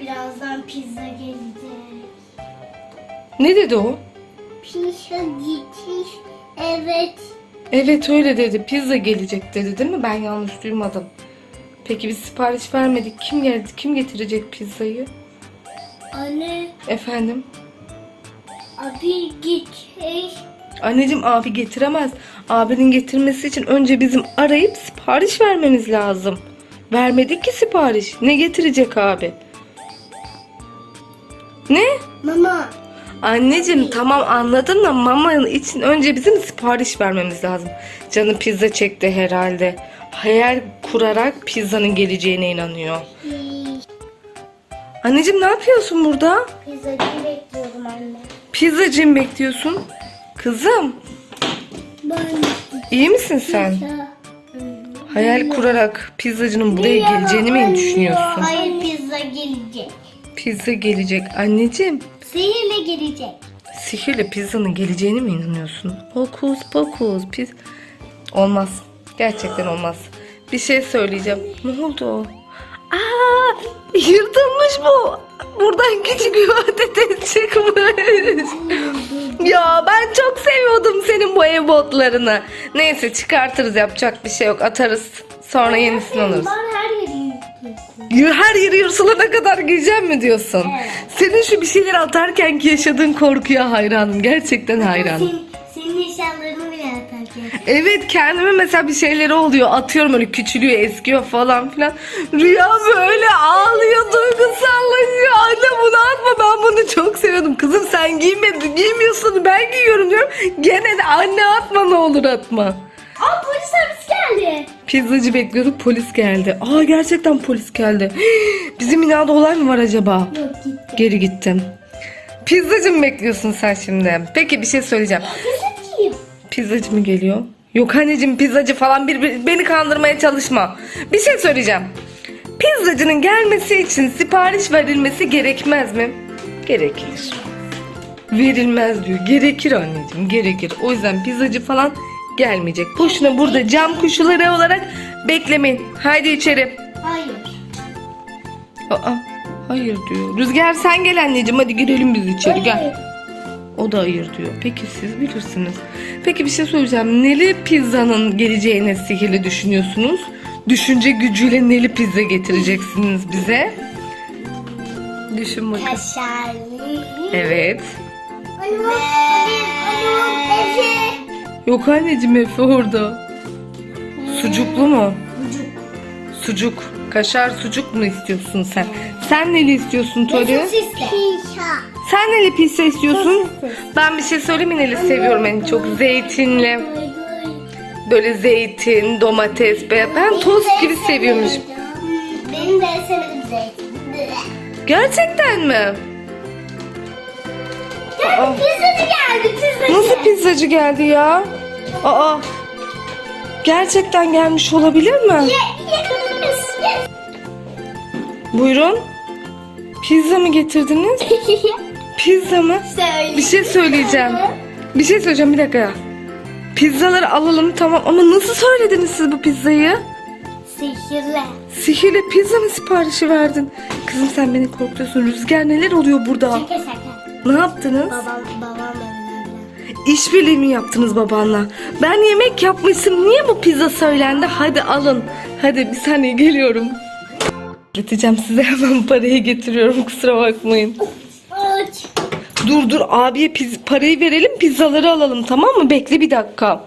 Birazdan pizza gelecek. Ne dedi o? Pizza gitmiş. Evet. Evet öyle dedi. Pizza gelecek dedi değil mi? Ben yanlış duymadım. Peki biz sipariş vermedik. Kim geldi? Kim getirecek pizzayı? Anne Efendim? abi gitmiş. Anneciğim abi getiremez. Abinin getirmesi için önce bizim arayıp sipariş vermemiz lazım. Vermedik ki sipariş. Ne getirecek abi? Ne? Mama. Anneciğim tamam anladım da mama için önce bizim sipariş vermemiz lazım. Canı pizza çekti herhalde. Hayal kurarak pizzanın geleceğine inanıyor. Anneciğim ne yapıyorsun burada? Pizzacıyı bekliyorum anne. Pizzacı mı bekliyorsun? Kızım Ben iyi misin sen? Hayal kurarak pizzacının buraya geleceğini mi düşünüyorsun? Hayır pizza gelecek. Pizza gelecek. Anneciğim Sihirle gelecek. sihirle pizzanın geleceğini mi inanıyorsun? Hokus pokus piz... Olmaz. Gerçekten olmaz. Bir şey söyleyeceğim. Ne oldu? Aa, yırtılmış bu. Buradan küçük bir patates çıkmış. ya ben çok seviyordum senin bu ev botlarını. Neyse çıkartırız yapacak bir şey yok. Atarız. Sonra yenisini alırız. Ben Her yeri yırtılana kadar giyeceğim mi diyorsun? Evet. Senin şu bir şeyler atarken ki yaşadığın korkuya hayranım. Gerçekten hayranım. Senin, senin eşyalarını bile atarken. Evet kendime mesela bir şeyleri oluyor. Atıyorum öyle küçülüyor, eskiyor falan filan. Rüya böyle ağlıyor, duygusallaşıyor. Anne bunu atma ben bunu çok seviyordum. Kızım sen giymedin, giymiyorsun ben giyiyorum diyorum. Gene de anne atma ne olur atma. Aa polis. Pizzacı bekliyorduk polis geldi. Aa gerçekten polis geldi. Bizim binada olay mı var acaba? Yok gitti. Geri gittim. Pizzacı mı bekliyorsun sen şimdi? Peki bir şey söyleyeceğim. Pizza kim? Pizzacı mı geliyor? Yok anneciğim pizzacı falan bir, bir- beni kandırmaya çalışma. Bir şey söyleyeceğim. Pizzacının gelmesi için sipariş verilmesi gerekmez mi? Gerekir. Verilmez diyor. Gerekir anneciğim gerekir. O yüzden pizzacı falan gelmeyecek. Boşuna burada cam kuşuları olarak beklemeyin. Haydi içeri. Hayır. Aa, hayır diyor. Rüzgar sen gel anneciğim hadi girelim biz içeri gel. O da hayır diyor. Peki siz bilirsiniz. Peki bir şey söyleyeceğim. Neli pizzanın geleceğine sihirli düşünüyorsunuz? Düşünce gücüyle neli pizza getireceksiniz bize? Düşün bakalım. Kaşarlı. Evet. Anam. Yok anneciğim Efe orada. Sucuklu mu? Bucuk. Sucuk. Kaşar sucuk mu istiyorsun sen? Sen neli istiyorsun Tori? Sen neli pizza istiyorsun? Ben bir şey söyleyeyim mi neli seviyorum en çok? Zeytinli. Böyle zeytin, domates, be. Ben tost gibi seviyormuşum. Benim de en sevdiğim zeytin. Gerçekten mi? Aa, Pizzacı geldi pizzacı. nasıl pizzacı geldi ya? Aa. Gerçekten gelmiş olabilir mi? Buyurun. Pizza mı getirdiniz? Pizza mı? Söyle. Bir şey söyleyeceğim. Bir şey söyleyeceğim bir dakika ya. Pizzaları alalım tamam ama nasıl söylediniz siz bu pizzayı? Sihirle. Sihirle pizza mı siparişi verdin? Kızım sen beni korkutuyorsun. Rüzgar neler oluyor burada? Şaka. Ne yaptınız? Babam, babam. İşbirliği mi yaptınız babanla? Ben yemek yapmışım. Niye bu pizza söylendi? Hadi alın. Hadi bir saniye geliyorum. Getireceğim size hemen parayı getiriyorum. Kusura bakmayın. Dur dur abiye piz- parayı verelim pizzaları alalım tamam mı? Bekle bir dakika.